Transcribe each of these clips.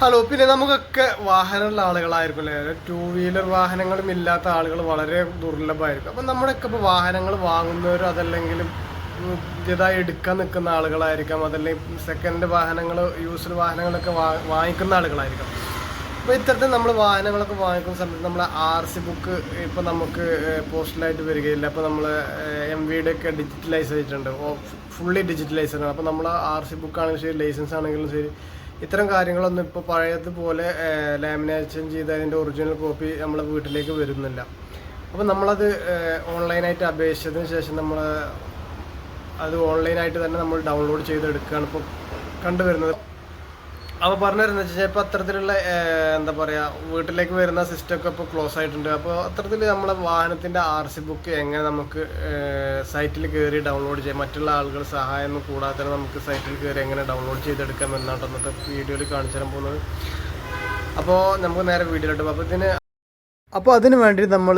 Hello പിന്നെ നമുക്കൊക്കെ വാഹനമുള്ള ആളുകളായിരിക്കും അല്ലേ ടൂ വീലർ വാഹനങ്ങളും ഇല്ലാത്ത ആളുകൾ വളരെ ദുർലഭമായിരിക്കും. അപ്പം നമ്മുടെയൊക്കെ ഇപ്പോൾ വാഹനങ്ങൾ വാങ്ങുന്നവരും അതല്ലെങ്കിലും പുതിയതായി എടുക്കാൻ നിൽക്കുന്ന ആളുകളായിരിക്കാം. അതല്ലെങ്കിൽ സെക്കൻഡ് വാഹനങ്ങൾ യൂസ്ഡ് വാഹനങ്ങളൊക്കെ വാങ്ങിക്കുന്ന ആളുകളായിരിക്കാം. അപ്പോൾ ഇത്തരത്തിൽ നമ്മൾ വാഹനങ്ങളൊക്കെ വാങ്ങിക്കുന്ന സമയത്ത് നമ്മൾ ആർ സി ബുക്ക് ഇപ്പോൾ നമുക്ക് പോസ്റ്റലായിട്ട് വരികയില്ല. അപ്പോൾ നമ്മൾ എം വിയുടെ ഒക്കെ ഡിജിറ്റലൈസ് ചെയ്തിട്ടുണ്ട്. ഫുള്ളി ഡിജിറ്റലൈസ് ആണ്. അപ്പോൾ നമ്മൾ ആർ സി ബുക്ക് ആണെങ്കിലും ശരി ലൈസൻസ് ആണെങ്കിലും ശരി ഇത്തരം കാര്യങ്ങളൊന്നും ഇപ്പോൾ പഴയതുപോലെ ലാമിനേഷൻ ചെയ്ത് അതിന്റെ ഒറിജിനൽ കോപ്പി നമ്മളെ വീട്ടിലേക്ക് വരുന്നില്ല. അപ്പോൾ നമ്മളത് ഓൺലൈനായിട്ട് അപേക്ഷിച്ചതിന് ശേഷം നമ്മൾ അത് ഓൺലൈനായിട്ട് തന്നെ നമ്മൾ ഡൗൺലോഡ് ചെയ്തെടുക്കുകയാണ് ഇപ്പോൾ കണ്ടുവരുന്നത്. അപ്പോൾ പറഞ്ഞു തരുന്നത് വെച്ചാൽ അത്തരത്തിലുള്ള എന്താ പറയുക വീട്ടിലേക്ക് വരുന്ന സിസ്റ്റം ഒക്കെ ഇപ്പോൾ ക്ലോസ് ആയിട്ടുണ്ട്. അപ്പോൾ അത്തരത്തിൽ നമ്മളെ വാഹനത്തിന്റെ ആർ സി ബുക്ക് എങ്ങനെ നമുക്ക് സൈറ്റിൽ കയറി ഡൗൺലോഡ് ചെയ്യാം? മറ്റുള്ള ആളുകൾ സഹായം ഒന്നും കൂടാതെ തന്നെ നമുക്ക് സൈറ്റിൽ കയറി എങ്ങനെ ഡൗൺലോഡ് ചെയ്തെടുക്കാം എന്നാണ് അന്നത്തെ വീഡിയോയിൽ കാണിച്ചു തരാൻ പോകുന്നത്. അപ്പോൾ നമുക്ക് നേരെ വീഡിയോയിലോട്ട് അപ്പോൾ ഇതിന് അപ്പോൾ അതിനു വേണ്ടി നമ്മൾ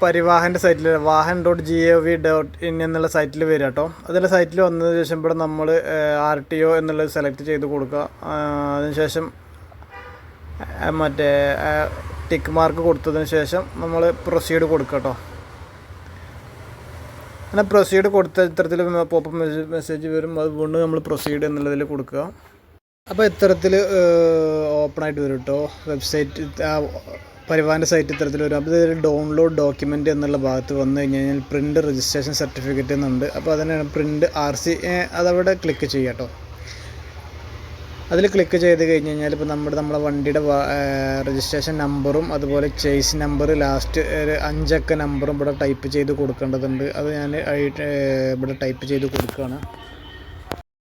പരിവാഹന്റെ സൈറ്റിൽ Vahan dot G O V dot in എന്നുള്ള സൈറ്റിൽ വരിക കേട്ടോ. അതിന്റെ സൈറ്റിൽ വന്നതിന് ശേഷം ഇവിടെ നമ്മൾ ആർ ടി ഒ എന്നുള്ളത് സെലക്ട് ചെയ്ത് കൊടുക്കുക. അതിനുശേഷം മറ്റേ ടിക്ക് മാർക്ക് കൊടുത്തതിന് ശേഷം നമ്മൾ പ്രൊസീഡ് കൊടുക്കുക കേട്ടോ. അങ്ങനെ പ്രൊസീഡ് കൊടുത്ത ഇത്തരത്തിൽ പോപ്പ് മെസ്സേജ് വരും. അത് വീണ്ടും നമ്മൾ പ്രൊസീഡ് എന്നുള്ളതിൽ കൊടുക്കുക. അപ്പോൾ ഇത്തരത്തിൽ ഓപ്പൺ ആയിട്ട് വരും കേട്ടോ. വെബ്സൈറ്റ് പരിവാഹന്റെ സൈറ്റ് ഇത്തരത്തിൽ വരും. അപ്പോൾ ഇതൊരു ഡൗൺലോഡ് ഡോക്യുമെന്റ് എന്നുള്ള ഭാഗത്ത് വന്നു കഴിഞ്ഞ് കഴിഞ്ഞാൽ പ്രിന്റ് രജിസ്ട്രേഷൻ സർട്ടിഫിക്കറ്റ് എന്നുണ്ട്. അപ്പോൾ അതിനാണ് പ്രിന്റ് ആർ സി അതവിടെ ക്ലിക്ക് ചെയ്യുക കേട്ടോ. അതിൽ ക്ലിക്ക് ചെയ്ത് കഴിഞ്ഞ് കഴിഞ്ഞാൽ ഇപ്പോൾ നമ്മുടെ നമ്മുടെ വണ്ടിയുടെ രജിസ്ട്രേഷൻ നമ്പറും അതുപോലെ ചേസ് നമ്പർ ലാസ്റ്റ് ഒരു അഞ്ചക്ക നമ്പറും ഇവിടെ ടൈപ്പ് ചെയ്ത് കൊടുക്കേണ്ടതുണ്ട്. അത് ഞാൻ ഇവിടെ ടൈപ്പ് ചെയ്ത് കൊടുക്കുകയാണ്.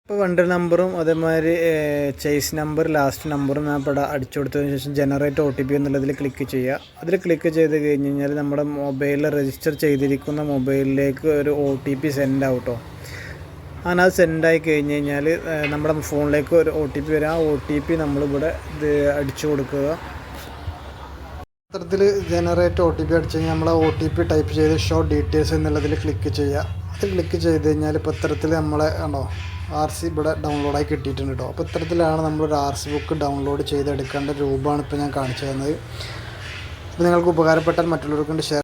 ഇപ്പോൾ വണ്ടർ നമ്പറും അതേമാതിരി ചേസ് നമ്പർ ലാസ്റ്റ് നമ്പറും ഞാൻ ഇവിടെ അടിച്ചു കൊടുത്തതിന് ശേഷം ജനറേറ്റ് ഒ ടി പി എന്നുള്ളതിൽ ക്ലിക്ക് ചെയ്യുക. അതിൽ ക്ലിക്ക് ചെയ്ത് കഴിഞ്ഞ് കഴിഞ്ഞാൽ നമ്മുടെ മൊബൈലിൽ രജിസ്റ്റർ ചെയ്തിരിക്കുന്ന മൊബൈലിലേക്ക് ഒരു ഒ ടി പി സെൻഡ് ആവട്ടോ. അങ്ങനെ അത് സെൻഡായി കഴിഞ്ഞ് കഴിഞ്ഞാൽ നമ്മുടെ ഫോണിലേക്ക് ഒരു ഒ ടി പി വരും. ആ ഒ ടി പി നമ്മളിവിടെ ഇത് അടിച്ചു കൊടുക്കുക. അത്തരത്തിൽ ജനറേറ്റ് ഒ ടി പി അടിച്ച് കഴിഞ്ഞാൽ നമ്മൾ ഒ ടി പി ടൈപ്പ് ചെയ്ത് ഷോ ഡീറ്റെയിൽസ് എന്നുള്ളതിൽ ക്ലിക്ക് ചെയ്യുക. അത് ക്ലിക്ക് ചെയ്ത് കഴിഞ്ഞാൽ ഇപ്പോൾ ഇത്തരത്തിൽ നമ്മളെ കണ്ടോ ആർ സി ഇവിടെ ഡൗൺലോഡായി കിട്ടിയിട്ടുണ്ട് കേട്ടോ അപ്പോൾ ഇത്തരത്തിലാണ് നമ്മളൊരു ആർ സി ബുക്ക് ഡൗൺലോഡ് ചെയ്തെടുക്കേണ്ട രൂപമാണ് ഇപ്പോൾ ഞാൻ കാണിച്ചു തന്നത്. അപ്പോൾ നിങ്ങൾക്ക് ഉപകാരപ്പെട്ടാൽ മറ്റുള്ളവർക്ക് ഷെയർ